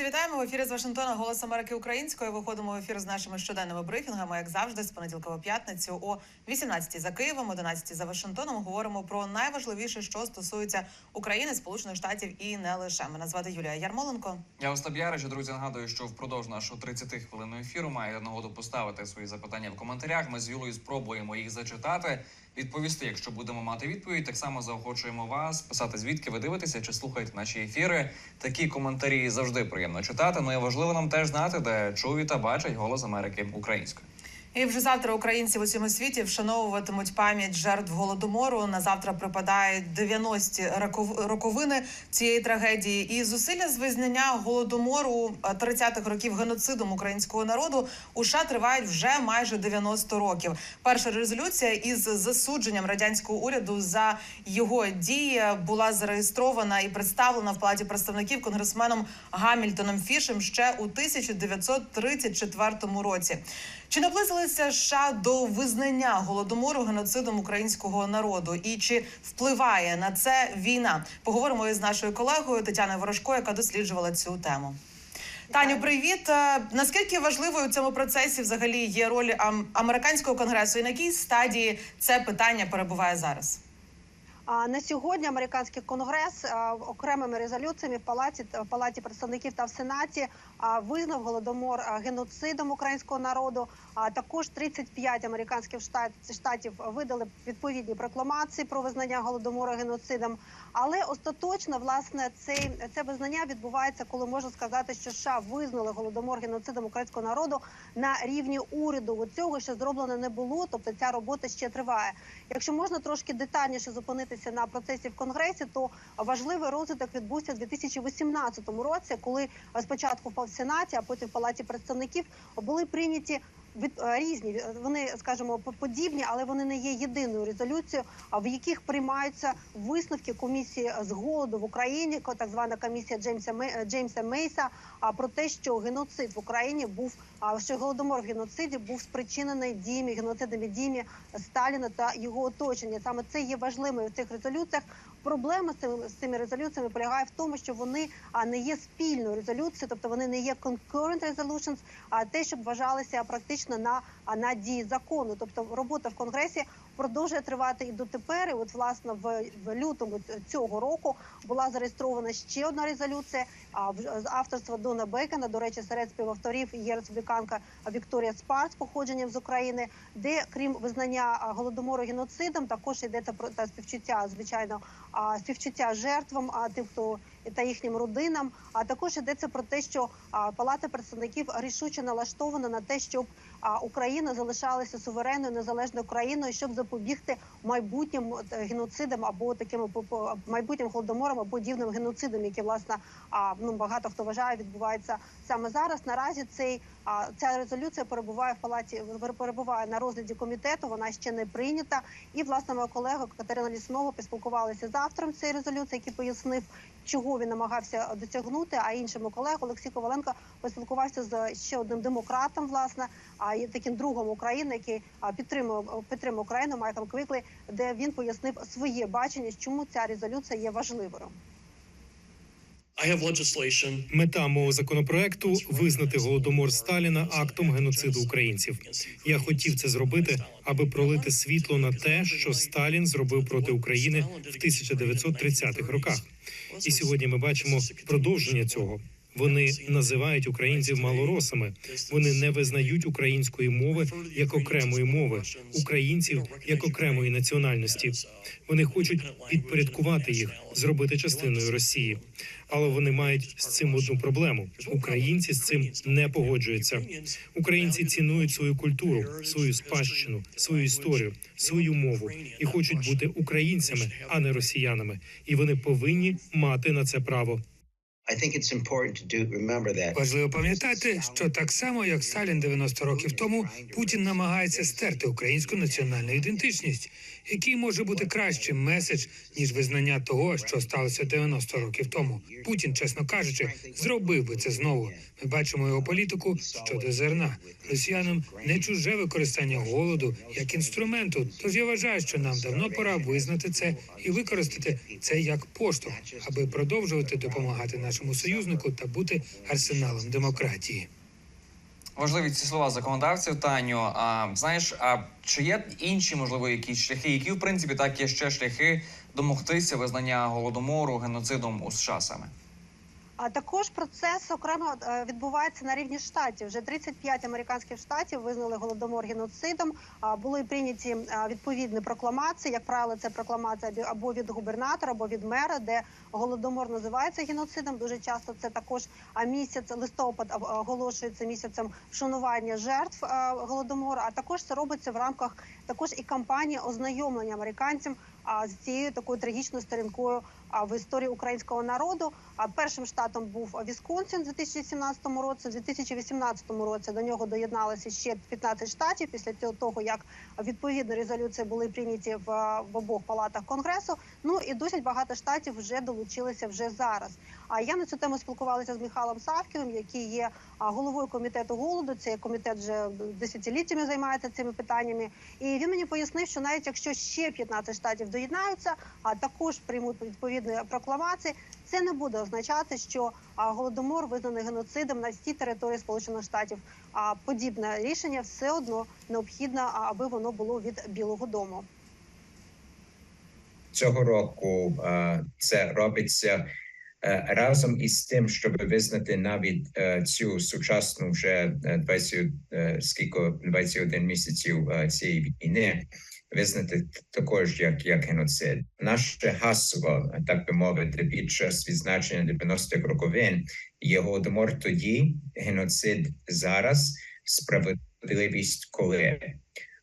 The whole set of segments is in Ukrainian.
Вітаємо в ефірі з Вашингтона Голос Америки Українською. Виходимо в ефір з нашими щоденними брифінгами, як завжди, з понеділка по п'ятницю о 18 за Києвом, 11 за Вашингтоном. Говоримо про найважливіше, що стосується України, Сполучених Штатів і не лише. Мене звати Юлія Ярмоленко. Я Остап Ярич. Друзі, нагадую, що впродовж нашого 30 хвилинного ефіру має нагоду поставити свої запитання в коментарях. Ми з Юлою спробуємо їх зачитати, відповісти, якщо будемо мати відповідь. Так само заохочуємо вас писати звідки ви дивитеся чи слухаєте наші ефіри. Такі коментарі завжди приємно читати. Ну і важливо нам теж знати, де чують та бачать голос Америки українською. І вже завтра українці в усьому світі вшановуватимуть пам'ять жертв голодомору. На завтра припадають 90 роков- роковини цієї трагедії. І зусилля з визнання голодомору е, 30-х років геноцидом українського народу у США тривають вже майже 90 років. Перша резолюція із засудженням радянського уряду за його дії була зареєстрована і представлена в палаті представників конгресменом Гамільтоном Фішем ще у 1934 році. Чи наблизилися США до визнання голодомору геноцидом українського народу? І чи впливає на це війна? Поговоримо із нашою колегою Тетяною Ворожко, яка досліджувала цю тему. Таню, привіт. Е, Наскільки важливою у цьому процесі взагалі є роль ам- американського конгресу, і на якій стадії це питання перебуває зараз? На сьогодні американський конгрес окремими резолюціями в палаті в палаті представників та в сенаті визнав голодомор геноцидом українського народу. А також 35 американських штат, штатів видали відповідні прокламації про визнання голодомору геноцидом. Але остаточно власне цей це визнання відбувається, коли можна сказати, що США визнали голодомор геноцидом українського народу на рівні уряду. От цього ще зроблено не було, тобто ця робота ще триває. Якщо можна трошки детальніше зупинитися на процесі в конгресі, то важливий розвиток відбувся в 2018 році, коли спочатку в сенаті, а потім в палаті представників були прийняті. Від е, різні е, вони, скажімо, по- подібні, але вони не є єдиною резолюцією, в яких приймаються висновки комісії з голоду в Україні, так звана комісія Джеймса е, Джеймса Мейса, про те, що геноцид в Україні був що голодомор в геноциді був спричинений діями геноцидними діями Сталіна та його оточення. Саме це є важливим в цих резолюціях. Проблема з цими, з цими резолюціями полягає в тому, що вони а, не є спільною резолюцією, тобто вони не є concurrent resolutions, а те, щоб вважалися практично на, а, на дії закону. Тобто робота в конгресі продовжує тривати і дотепер. І от власне в, в лютому цього року була зареєстрована ще одна резолюція а, з авторства Дона Бекена. До речі, серед співавторів є республіканка Вікторія Спарц з походженням з України, де крім визнання голодомору геноцидом, також йдеться про та співчуття, звичайно, співчуття жертвам, а тим, хто та їхнім родинам. А також йдеться про те, що Палата представників рішуче налаштована на те, щоб Україна залишалася суверенною незалежною країною, щоб запобігти майбутнім е, геноцидам або таким майбутнім голодоморам або дівним геноцидам, які власне ну багато хто вважає відбуваються саме зараз. Наразі цей ця резолюція перебуває в палаті перебуває на розгляді комітету. Вона ще не прийнята. І власне моя колега Катерина Ліснова поспілкувалася з автором цієї резолюції, який пояснив, чого він намагався досягнути. А іншому колегу Олексій Коваленко поспілкувався з ще одним демократом, власне, а і таким другом України, який а, підтримував підтримує Україну Майкл Квіклі, де він пояснив своє бачення, чому ця резолюція є важливою. Мета мого законопроекту визнати голодомор Сталіна актом геноциду українців. Я хотів це зробити, аби пролити світло на те, що Сталін зробив проти України в 1930-х роках. І сьогодні ми бачимо продовження цього. Вони називають українців малоросами. Вони не визнають української мови як окремої мови, українців як окремої національності. Вони хочуть підпорядкувати їх, зробити частиною Росії. Але вони мають з цим одну проблему: українці з цим не погоджуються. Українці цінують свою культуру, свою спадщину, свою історію, свою мову і хочуть бути українцями, а не росіянами. І вони повинні мати на це право. Важливо пам'ятати, що так само як Сталін 90 років тому, Путін намагається стерти українську національну ідентичність. Який може бути кращим меседж ніж визнання того, що сталося 90 років тому? Путін, чесно кажучи, зробив би це знову. Ми бачимо його політику щодо зерна. Росіянам не чуже використання голоду як інструменту. Тож я вважаю, що нам давно пора визнати це і використати це як поштовх, аби продовжувати допомагати нашому союзнику та бути арсеналом демократії. Важливі ці слова законодавців, Таню. А знаєш, а чи є інші можливо якісь шляхи, які в принципі так є ще шляхи домогтися визнання голодомору геноцидом у США саме? А також процес окремо е, відбувається на рівні штатів. Вже 35 американських штатів визнали голодомор геноцидом. Були прийняті е, відповідні прокламації. Як правило, це прокламація або від губернатора, або від мера, де голодомор називається геноцидом. Дуже часто це також місяць листопад оголошується місяцем вшанування жертв е, голодомору. А також це робиться в рамках також і кампанії ознайомлення американцям з цією такою трагічною сторінкою в історії українського народу. А першим штатом був Вісконсин у 2017 році. У 2018 році до нього доєдналися ще 15 штатів після того, як відповідні резолюції були прийняті в обох палатах конгресу. Ну і досить багато штатів вже долучилися вже зараз. А я на цю тему спілкувалася з Михайлом Савківим, який є головою комітету голоду. Цей комітет вже десятиліттями займається цими питаннями. І він мені пояснив, що навіть якщо ще 15 штатів доєднаються, а також приймуть відповідні прокламації, це не буде означати, що голодомор визнаний геноцидом на всій території Сполучених Штатів. А подібне рішення все одно необхідно, аби воно було від Білого Дому. цього року е, це робиться разом із тим, щоб визнати навіть е, цю сучасну вже е, 20, е, скільки 21 місяців е, цієї війни. Визнати також як, як геноцид. Наше гасло, так би мовити, під час відзначення 90-х роковин є голодомор тоді, геноцид зараз, справедливість коли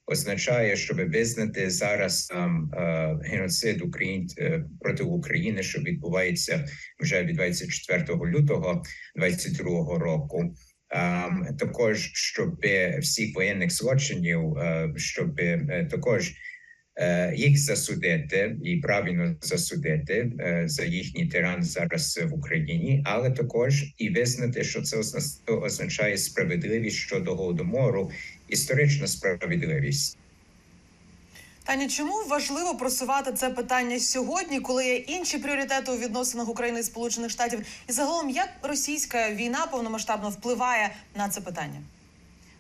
означає, щоб визнати зараз ем, е, геноцид Україн е, проти України, що відбувається вже від 24 лютого 22 року. Ем, також щоб всіх воєнних злочинів, е, щоб також їх засудити і правильно засудити е, за їхній тиран зараз в Україні, але також і визнати, що це озна- означає справедливість щодо голодомору, історична справедливість. Таня, чому важливо просувати це питання сьогодні, коли є інші пріоритети у відносинах України і Сполучених Штатів? І загалом, як російська війна повномасштабно впливає на це питання?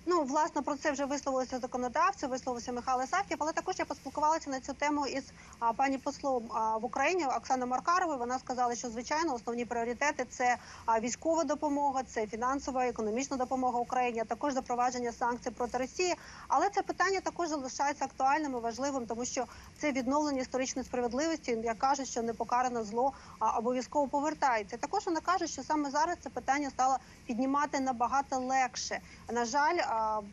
Ну, власне, про це вже висловилися законодавці, висловився Михайло Савків, але також я поспілкувалася на цю тему із а, пані послом а, в Україні Оксана Маркаровою. Вона сказала, що звичайно основні пріоритети це а, військова допомога, це фінансова, економічна допомога Україні, а також запровадження санкцій проти Росії. Але це питання також залишається актуальним і важливим, тому що це відновлення історичної справедливості. Як кажуть, що непокаране зло обов'язково повертається. Також вона каже, що саме зараз це питання стало піднімати набагато легше. На жаль,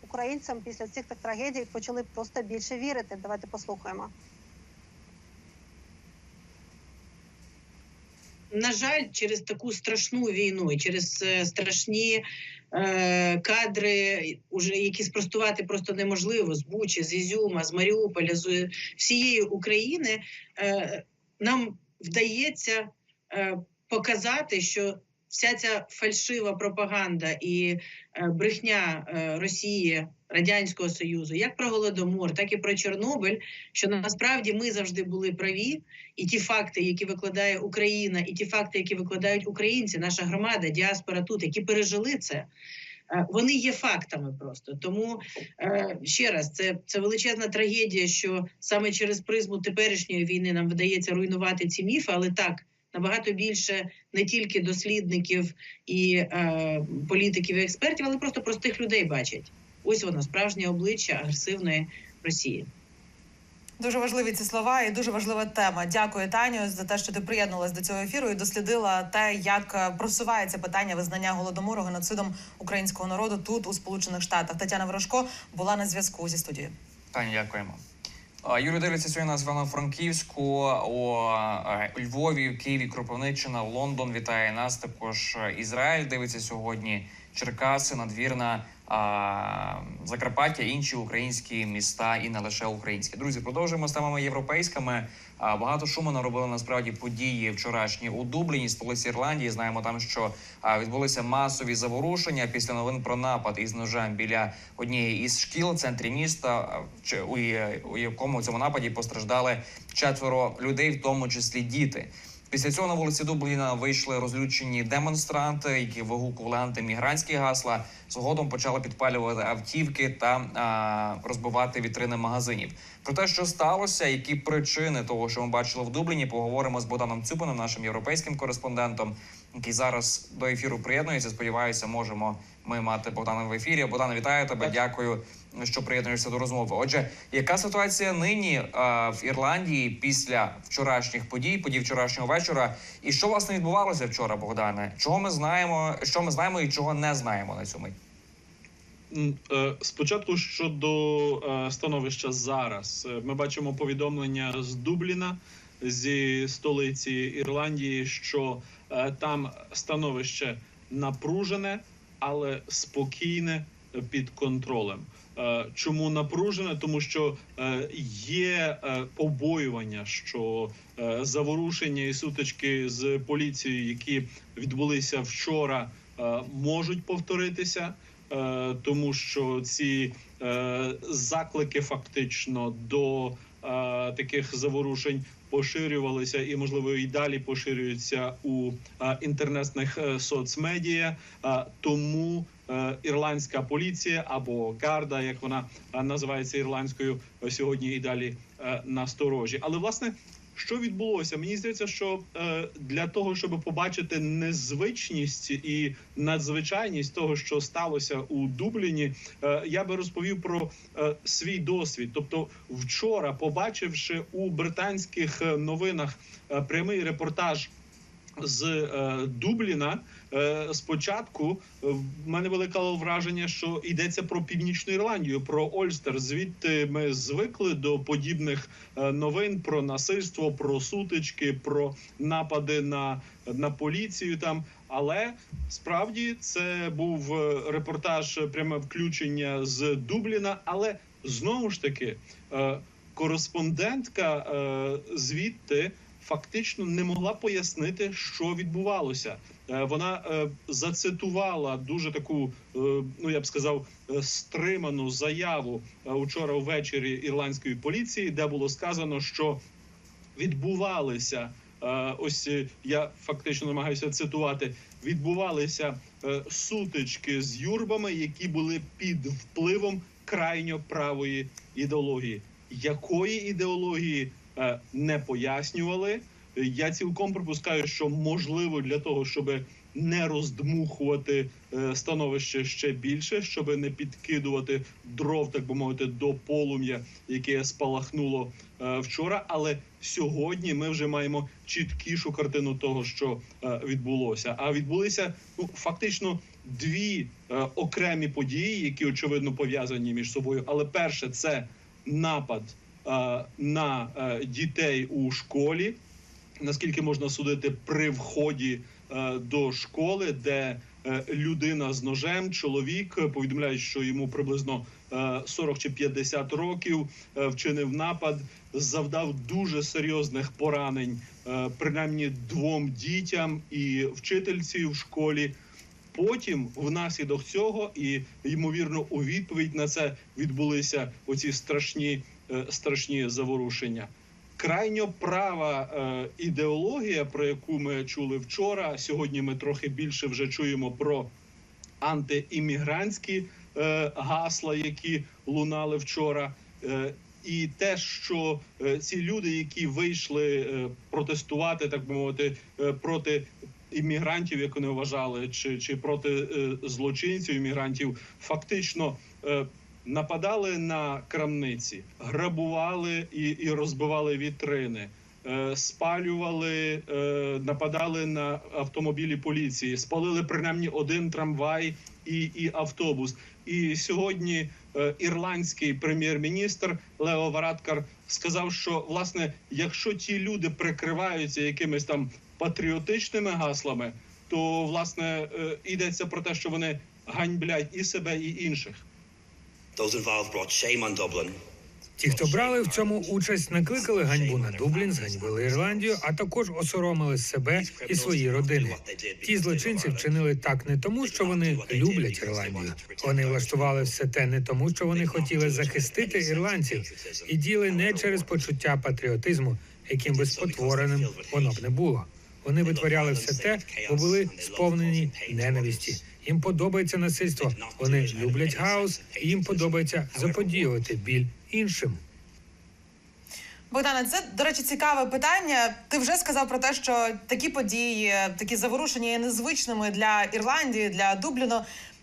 українцям після цих трагедій почали просто більше вірити. Давайте послухаємо. на жаль, через таку страшну війну через е, страшні е, кадри, уже які спростувати просто неможливо з Бучі, з Ізюма, з Маріуполя, з всієї України, е, нам вдається е, показати, що вся ця фальшива пропаганда і е, брехня е, Росії. Радянського Союзу, як про голодомор, так і про Чорнобиль, що насправді ми завжди були праві, і ті факти, які викладає Україна, і ті факти, які викладають українці, наша громада, діаспора тут, які пережили це. е, Вони є фактами просто тому ще раз це, це величезна трагедія, що саме через призму теперішньої війни нам вдається руйнувати ці міфи, але так набагато більше не тільки дослідників і е, політиків і експертів, але просто простих людей бачать. Ось воно справжнє обличчя агресивної Росії. Дуже важливі ці слова і дуже важлива тема. Дякую, Таню, за те, що ти приєдналась до цього ефіру і дослідила те, як е, просувається питання визнання голодомору геноцидом українського народу тут у Сполучених Штатах. Тетяна Ворожко була на зв'язку зі студією. Таня, дякуємо. Юрій дивиться сьогодні на Івано-Франківську, у е, Львові, Києві, Кропивниччина, Лондон вітає нас. Також е, Ізраїль дивиться сьогодні. Черкаси, надвірна, Закарпаття, інші українські міста і не лише українські. Друзі, продовжуємо з темами європейськими. Багато шуму наробили насправді події вчорашні у Дубліні, столиці Ірландії. Знаємо там, що відбулися масові заворушення після новин про напад із ножем біля однієї із шкіл в центрі міста, у, якому цьому нападі постраждали четверо людей, в тому числі діти. Після цього на вулиці Дубліна вийшли розлючені демонстранти, які вигукували антимігрантські гасла. Згодом почали підпалювати автівки та а, розбивати вітрини магазинів. Про те, що сталося, які причини того, що ми бачили в Дубліні, поговоримо з Богданом Цюпином, нашим європейським кореспондентом, який зараз до ефіру приєднується. Сподіваюся, можемо ми мати Богдана в ефірі. Богдан, вітаю тебе. Дякую, що приєднуєшся до розмови. Отже, яка ситуація нині а, в Ірландії після вчорашніх подій, подій вчорашнього вечора? І що власне відбувалося вчора, Богдане? Чого ми знаємо, що ми знаємо і чого не знаємо на мить? Е, Спочатку щодо е, становища зараз, Е, ми бачимо повідомлення з Дубліна зі столиці Ірландії, що е, там становище напружене, але спокійне е, під контролем. Е, Чому напружене? Тому що е, є е, побоювання, що заворушення і сутички з поліцією, які відбулися вчора, можуть повторитися тому що ці заклики фактично до таких заворушень поширювалися і, можливо, і далі поширюються у е, інтернетних е, соцмедіа. Е, тому е, ірландська поліція або гарда, як вона е, називається ірландською, е, сьогодні і далі е, насторожі. Але власне. Що відбулося? Мені здається, що е, для того, щоб побачити незвичність і надзвичайність того, що сталося у Дубліні, е, я би розповів про е, свій досвід. Тобто, вчора, побачивши у британських новинах прямий репортаж з Дубліна, спочатку е, в мене виникало враження, що йдеться про північну Ірландію, про Ольстер. Звідти ми звикли до подібних е, новин про насильство, про сутички, про напади на, на поліцію там. Але справді це був е, репортаж, е, пряме включення з Дубліна. Але знову ж таки, е, кореспондентка е, звідти фактично не могла пояснити, що відбувалося. Е, Вона е, зацитувала дуже таку, е, ну я б сказав, стриману заяву учора ввечері ірландської поліції, де було сказано, що відбувалися. Ось я фактично намагаюся цитувати. Відбувалися сутички з юрбами, які були під впливом крайньо правої ідеології. Якої ідеології не пояснювали? Я цілком припускаю, що можливо для того, щоб не роздмухувати е, становище ще більше, щоб не підкидувати дров, так би мовити, до полум'я, яке спалахнуло е, вчора. Але сьогодні ми вже маємо чіткішу картину того, що е, відбулося. А відбулися ну фактично дві е, окремі події, які очевидно пов'язані між собою. Але перше це напад е, на е, дітей у школі. Наскільки можна судити при вході е, до школи, де е, людина з ножем, чоловік е, повідомляють, що йому приблизно е, 40 чи 50 років е, вчинив напад, завдав дуже серйозних поранень, е, принаймні двом дітям і вчительці в школі. Потім, внаслідок цього, і ймовірно, у відповідь на це відбулися оці страшні, е, страшні заворушення. Крайньо права е, ідеологія, про яку ми чули вчора. Сьогодні ми трохи більше вже чуємо про антиіммігрантські е, гасла, які лунали вчора. Е, і те, що е, ці люди, які вийшли е, протестувати, так би мовити, е, проти іммігрантів, як вони вважали, чи, чи проти е, злочинців іммігрантів, фактично е, нападали на крамниці, грабували і, і розбивали вітрини. е, Спалювали, е, нападали на автомобілі поліції, спалили принаймні один трамвай і, і автобус. І сьогодні е, ірландський прем'єр-міністр Лео Варадкар сказав, що власне, якщо ті люди прикриваються якимись там патріотичними гаслами, то власне е, йдеться про те, що вони ганьблять і себе, і інших. Ті, хто брали в цьому участь, накликали ганьбу на Дублін, зганьбили Ірландію, а також осоромили себе і свої родини. Ті злочинці вчинили так не тому, що вони люблять Ірландію. Вони влаштували все те не тому, що вони хотіли захистити ірландців, і діяли не через почуття патріотизму, яким би спотвореним воно б не було. Вони витворяли все те, бо були сповнені ненависті. Їм подобається насильство. Вони люблять хаос, і їм подобається заподіювати біль іншим. Богдане, це до речі цікаве питання. Ти вже сказав про те, що такі події, такі заворушення є незвичними для Ірландії, для Дубліну.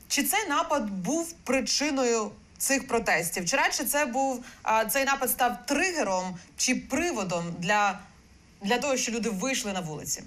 Чи цей напад був причиною цих протестів? Чи радше це був цей напад став тригером чи приводом для, для того, що люди вийшли на вулиці?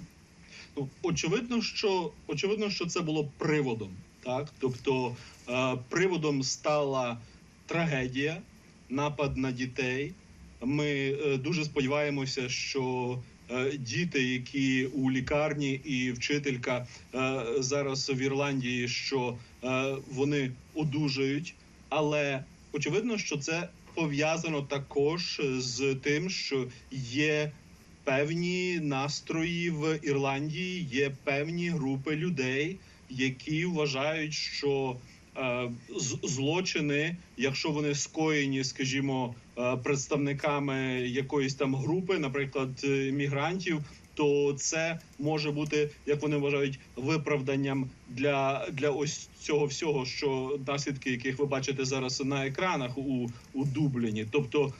Ну, очевидно, що очевидно, що це було приводом. Так, тобто е, приводом стала трагедія, напад на дітей. Ми е, дуже сподіваємося, що е, діти, які у лікарні, і вчителька е, зараз в Ірландії, що е, вони одужають, але очевидно, що це пов'язано також з тим, що є певні настрої в Ірландії, є певні групи людей, які вважають, що е, з- злочини, якщо вони скоєні, скажімо, е, представниками якоїсь там групи, наприклад, е, мігрантів. То це може бути, як вони вважають, виправданням для, для ось цього всього, що наслідки, яких ви бачите зараз на екранах у, у Дубліні. Тобто,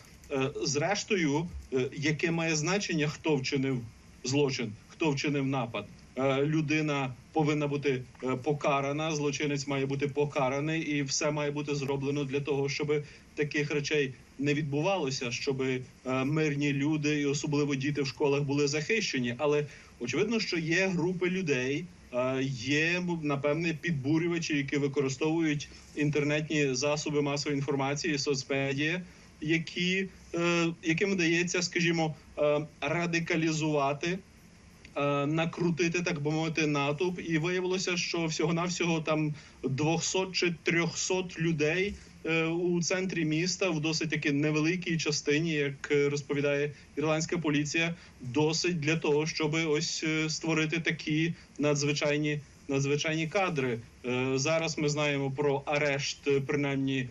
Зрештою, е, яке має значення, хто вчинив злочин, хто вчинив напад. Е, Людина повинна бути е, покарана, злочинець має бути покараний, і все має бути зроблено для того, щоб таких речей не відбувалося, щоб е, мирні люди, і особливо діти в школах, були захищені. Але очевидно, що є групи людей, е, є напевне підбурювачі, які використовують інтернетні засоби масової інформації, соцмедіа, які е, яким вдається, скажімо, е, радикалізувати, е, накрутити, так би мовити, натовп, і виявилося, що всього навсього там 200 чи 300 людей. У центрі міста в досить таки невеликій частині, як розповідає ірландська поліція, досить для того, щоб ось створити такі надзвичайні надзвичайні кадри. Зараз ми знаємо про арешт, принаймні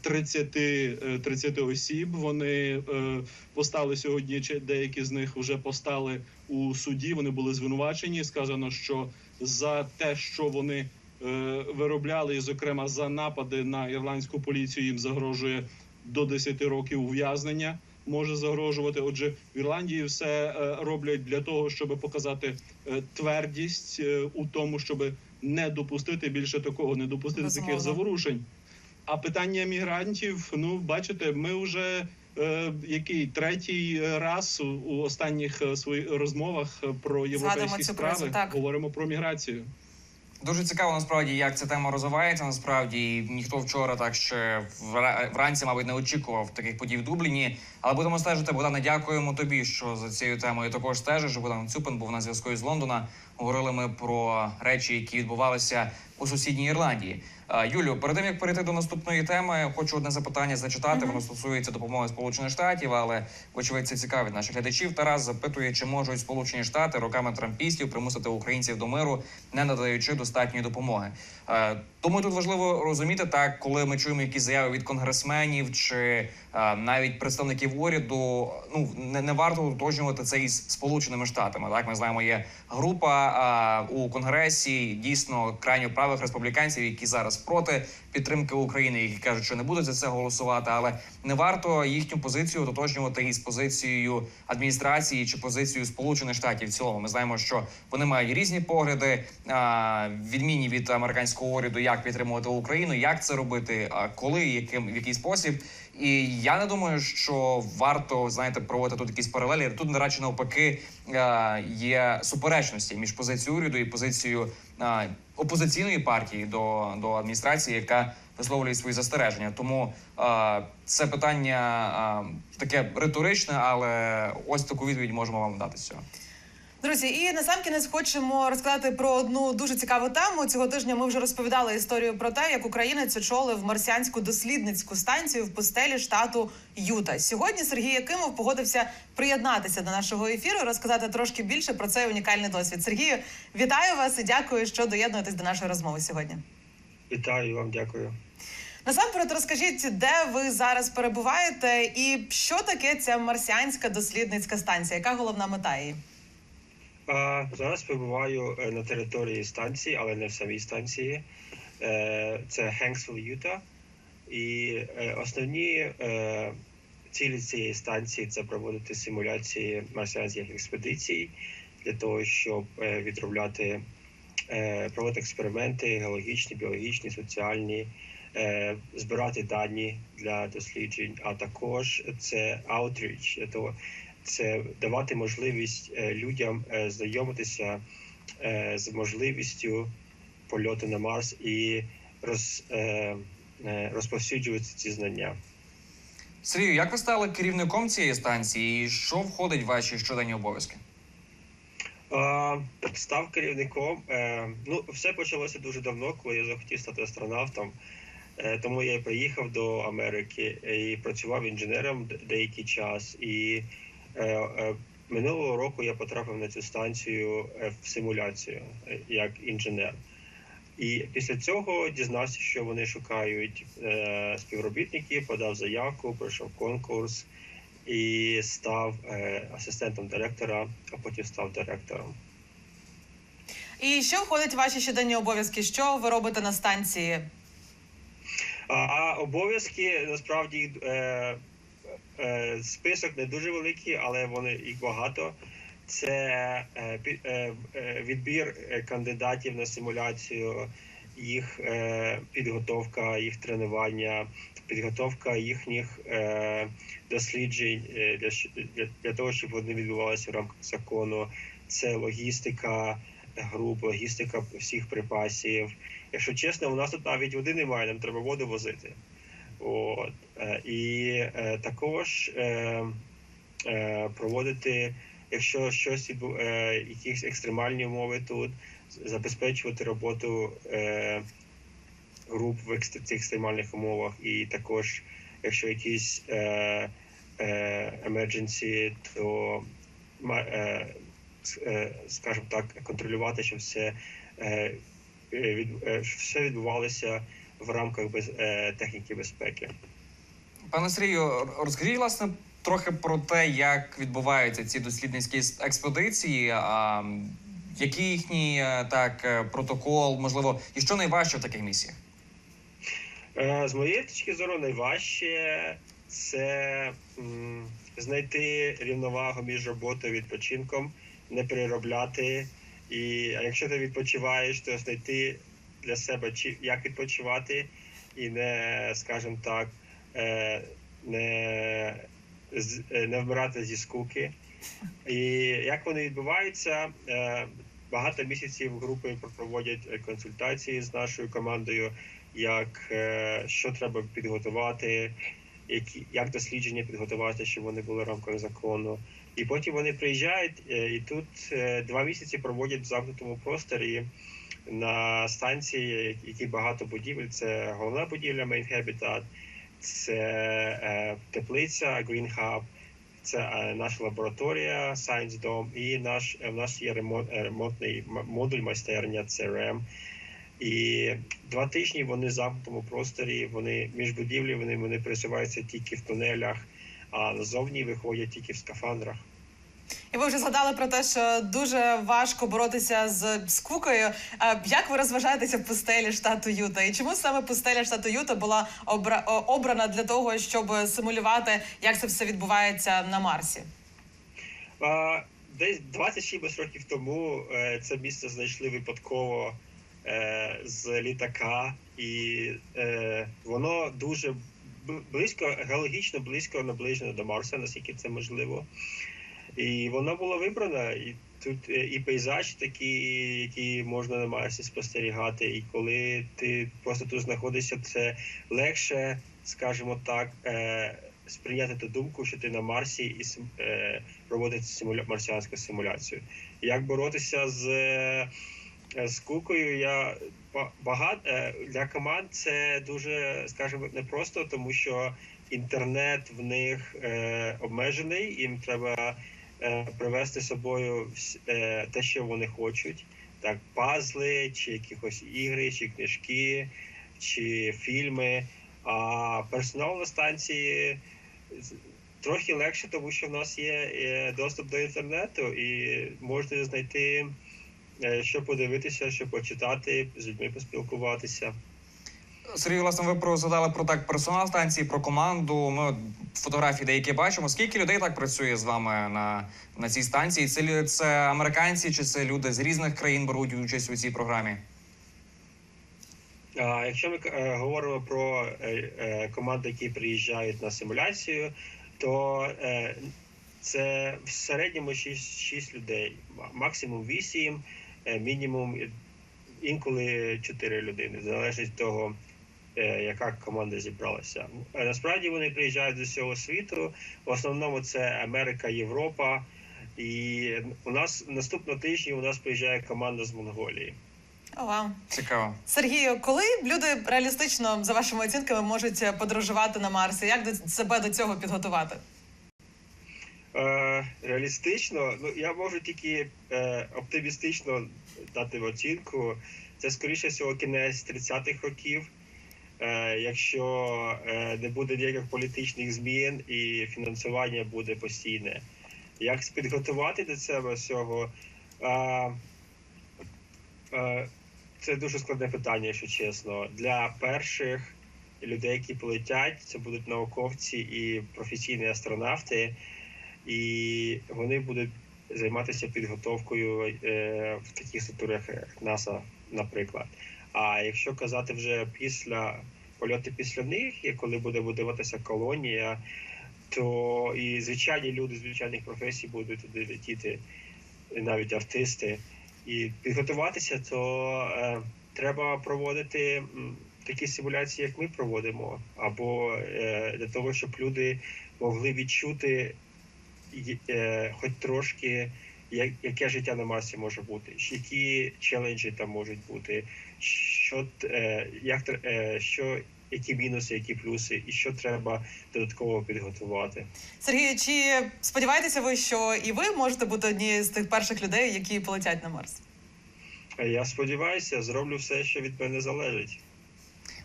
30, е, 30 осіб. Вони е, постали сьогодні. чи деякі з них вже постали у суді. Вони були звинувачені. Сказано, що за те, що вони е, виробляли, і зокрема за напади на ірландську поліцію, їм загрожує до 10 років ув'язнення. Може загрожувати. Отже, в Ірландії все е, роблять для того, щоб показати е, твердість е, у тому, щоб не допустити більше такого, не допустити Безумовно. таких заворушень. А питання мігрантів, ну бачите, ми вже е, який третій раз у, у останніх е, своїх розмовах е, про європейські цю справи так. говоримо про міграцію. Дуже цікаво насправді, як ця тема розвивається. Насправді І ніхто вчора так ще вра- вранці, мабуть, не очікував таких подій в Дубліні. Але будемо стежити. Богдане, дякуємо тобі, що за цією темою також стежиш. Богдан Цюпин був на зв'язку із Лондона. Говорили ми про речі, які відбувалися у сусідній Ірландії. А, Юлю, перед тим як перейти до наступної теми, хочу одне запитання зачитати. Воно стосується допомоги Сполучених Штатів, але вочевидь це цікавить наших глядачів. Тарас запитує, чи можуть Сполучені Штати роками трампістів примусити українців до миру, не надаючи достатньої допомоги. Е, Тому тут важливо розуміти так, коли ми чуємо якісь заяви від конгресменів чи е, навіть представників уряду. Ну не, не варто уточнювати це із сполученими штатами. Так ми знаємо, є група е, у конгресі дійсно крайньо правих республіканців, які зараз проти підтримки України, які кажуть, що не будуть за це голосувати, але не варто їхню позицію уточнювати із позицією адміністрації чи позицією Сполучених Штатів. В цілому ми знаємо, що вони мають різні погляди, а, відмінні від американського уряду, як підтримувати Україну, як це робити, а коли, яким в який спосіб. І я не думаю, що варто знаєте проводити тут якісь паралелі. Тут радше навпаки е, є суперечності між позицією уряду і позицією е, опозиційної партії до, до адміністрації, яка висловлює свої застереження. Тому е, це питання таке риторичне, але ось таку відповідь можемо вам дати з цього. Друзі, і насамкінець хочемо розказати про одну дуже цікаву тему. Цього тижня ми вже розповідали історію про те, як українець очолив марсіанську дослідницьку станцію в пустелі штату Юта. Сьогодні Сергій Якимов погодився приєднатися до нашого ефіру, і розказати трошки більше про цей унікальний досвід. Сергію, вітаю вас і дякую, що доєднуєтесь до нашої розмови сьогодні. Вітаю вам, дякую. Насамперед, розкажіть, де ви зараз перебуваєте, і що таке ця марсіанська дослідницька станція? Яка головна мета її? Зараз перебуваю е, на території станції, але не в самій станції. Е, Це Хенксвіл, Юта. І е, основні цілі цієї станції це проводити симуляції марсіанських експедицій для того, щоб відробляти, проводити експерименти геологічні, біологічні, соціальні, збирати дані для досліджень, а також це outreach, для того, це давати можливість е, людям е, знайомитися е, з можливістю польоту на Марс і роз, розповсюджувати ці знання. Сергію, як ви стали керівником цієї станції? І що входить в ваші щоденні обов'язки? Став керівником. Ну, все почалося дуже давно, коли я захотів стати астронавтом. Тому я приїхав до Америки і працював інженером деякий час. І минулого року я потрапив на цю станцію е, в симуляцію е, як інженер. І після цього дізнався, що вони шукають е, співробітників, подав заявку, пройшов конкурс і став е, асистентом директора, а потім став директором. І що входить в ваші щоденні обов'язки? Що ви робите на станції? А, а обов'язки насправді е, е, список не дуже великий, але вони їх багато. Це е, е, е, відбір е, кандидатів на симуляцію, їх е, підготовка, їх тренування, підготовка їхніх е, досліджень е, для того, щоб вони відбувалися в рамках закону. Це логістика груп, логістика всіх припасів. Якщо чесно, у нас тут навіть води немає, нам треба воду возити. От. Е, І е, також е, проводити, якщо щось якісь екстремальні умови тут, забезпечувати роботу груп в цих екстремальних умовах, і також, якщо якісь emergency, то скажімо так, контролювати, щоб все все відбувалося в рамках без, е, техніки безпеки. Пане Сергію, розкажіть власне трохи про те, як відбуваються ці дослідницькі експедиції. А, який їхній е, так е, протокол, можливо, і що найважче в таких місіях? Е, З моєї точки зору, найважче це м, знайти рівновагу між роботою і відпочинком, не переробляти. І а якщо ти відпочиваєш, то знайти для себе чи як відпочивати, і не, скажімо так, е, не, е, не вмирати зі скуки. І як вони відбуваються, е, багато місяців групи проводять консультації з нашою командою як що треба підготувати, які як дослідження підготувати, щоб вони були в рамках закону. І потім вони приїжджають і тут два місяці проводять в замкнутому просторі на станції, які багато будівель. Це головна будівля Main Habitat, це е, теплиця Green Hub, це е, наша лабораторія Science Dome і наш е, в нас є ремонт, е, ремонтний модуль майстерня це REM. І два тижні вони в замкнутому просторі. Вони між будівлі вони, вони пересуваються тільки в тунелях, а назовні виходять тільки в скафандрах. І ви вже згадали про те, що дуже важко боротися з скукою. Як ви розважаєтеся в пустелі штату Юта? І чому саме пустеля штату Юта була обра- обрана для того, щоб симулювати, як це все відбувається на Марсі? Десь 26 років тому е, це місце знайшли випадково е, з літака, і е, воно дуже близько, геологічно близько наближено до Марса, наскільки це можливо. І воно було вибрано, і тут е, і пейзаж такий, який можна на Марсі спостерігати. І коли ти просто тут знаходишся, це легше, скажімо так, е, сприйняти ту думку, що ти на Марсі і е, проводити симуля... марсіанську симуляцію. Як боротися з, з кукою? Я багато для команд це дуже, скажімо, непросто, тому що інтернет в них обмежений, їм треба привезти з собою е, те, що вони хочуть, так, пазли, чи якихось ігри, чи книжки, чи фільми. А персонал на станції трохи легше, тому що в нас є е, доступ до інтернету, і можна знайти, е, що подивитися, що почитати, з людьми поспілкуватися. Сергій, власне, ви про згадали про так персонал станції, про команду. Ми фотографії деякі бачимо. Скільки людей так працює з вами на, на цій станції? Це, це американці чи це люди з різних країн беруть участь у цій програмі? Якщо ми е, говоримо про е, е, команди, які приїжджають на симуляцію, то це в середньому 6, 6 людей, максимум 8, е, мінімум інколи 4 людини, залежить від того, яка команда зібралася. Е, Насправді вони приїжджають з усього світу. В основному це Америка, Європа. І у нас наступного тижня у нас приїжджає команда з Монголії. О, вау. Цікаво. Сергію, коли люди реалістично, за вашими оцінками, можуть подорожувати на Марсі? Як до себе до цього підготувати? Е, реалістично, ну я можу тільки е, оптимістично дати оцінку. Це скоріше всього кінець 30-х років. Е, якщо е, не буде ніяких політичних змін і фінансування буде постійне. Як підготувати до цього всього? Е, це дуже складне питання, якщо чесно. Для перших людей, які полетять, це будуть науковці і професійні астронавти і вони будуть займатися підготовкою в таких структурах, як НАСА, наприклад. А якщо казати вже після польоти після них, і коли буде будуватися колонія, то і звичайні люди звичайних професій будуть туди летіти, і навіть артисти. І підготуватися, то е, треба проводити такі симуляції, як ми проводимо, або е, для того, щоб люди могли відчути е, хоч трошки, яке життя на Марсі може бути, які челенджі там можуть бути, що, е, як, е, що, які мінуси, які плюси, і що треба додатково підготувати. Сергію, чи сподіваєтеся ви, що і ви можете бути однією з тих перших людей, які полетять на Марс? Я сподіваюся, зроблю все, що від мене залежить.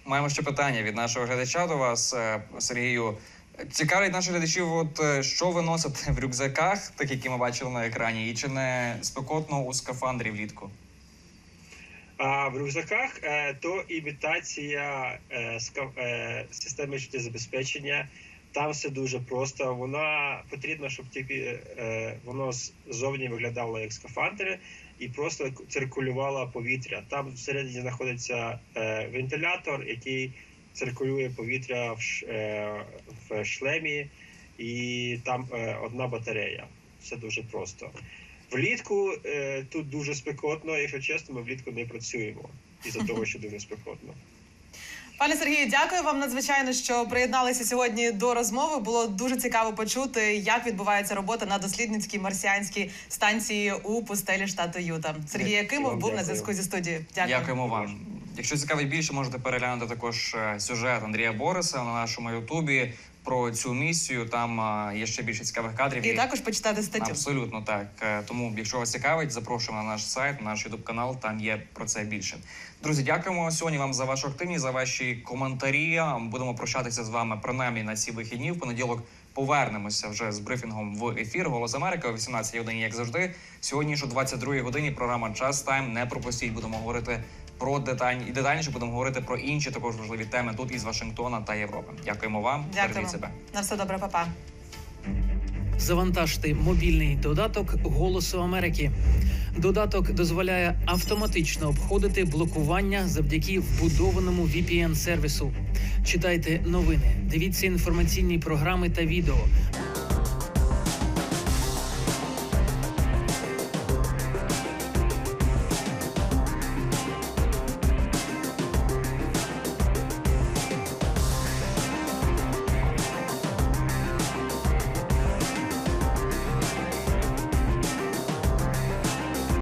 Маємо ще питання від нашого глядача до вас, е, Сергію. Цікавить наших глядачів, от е, що ви носите в рюкзаках, так які ми бачили на екрані, і чи не спекотно у скафандрі влітку? А в рюкзаках е, то імітація е, системи життєзабезпечення. Там все дуже просто. Вона потрібно, щоб тільки воно ззовні виглядало як скафандри і просто циркулювало повітря. Там всередині знаходиться вентилятор, який циркулює повітря в, ш, е, в шлемі, і там е, одна батарея. Все дуже просто. Влітку е, тут дуже спекотно, якщо чесно, ми влітку не працюємо із-за того, що дуже спекотно. Пане Сергію, дякую вам надзвичайно, що приєдналися сьогодні до розмови. Було дуже цікаво почути, як відбувається робота на дослідницькій марсіанській станції у пустелі штату Юта. Сергій Якимов був на зв'язку зі студією. Дякую. Дякуємо вам. Якщо цікавить більше, можете переглянути також е, сюжет Андрія Бориса на нашому Ютубі про цю місію. Там е, є ще більше цікавих кадрів. І також почитати статтю. Абсолютно так. Е, Тому, якщо вас цікавить, запрошуємо на наш сайт, на наш ютуб канал. Там є про це більше. Друзі, дякуємо сьогодні вам за вашу активність, за ваші коментарі. Будемо прощатися з вами принаймні на ці вихідні. В понеділок повернемося вже з брифінгом в ефір. Голос Америки о 18 годині, як завжди. Сьогодні ж о 22 годині. Програма Час Тайм. Не пропустіть. Будемо говорити про деталь і детальніше. Будемо говорити про інші також важливі теми тут із Вашингтона та Європи. Дякуємо вам. Бережіть себе. На все добре, папа. Завантажте мобільний додаток Голосу Америки. Додаток дозволяє автоматично обходити блокування завдяки вбудованому VPN-сервісу. Читайте новини, дивіться інформаційні програми та відео,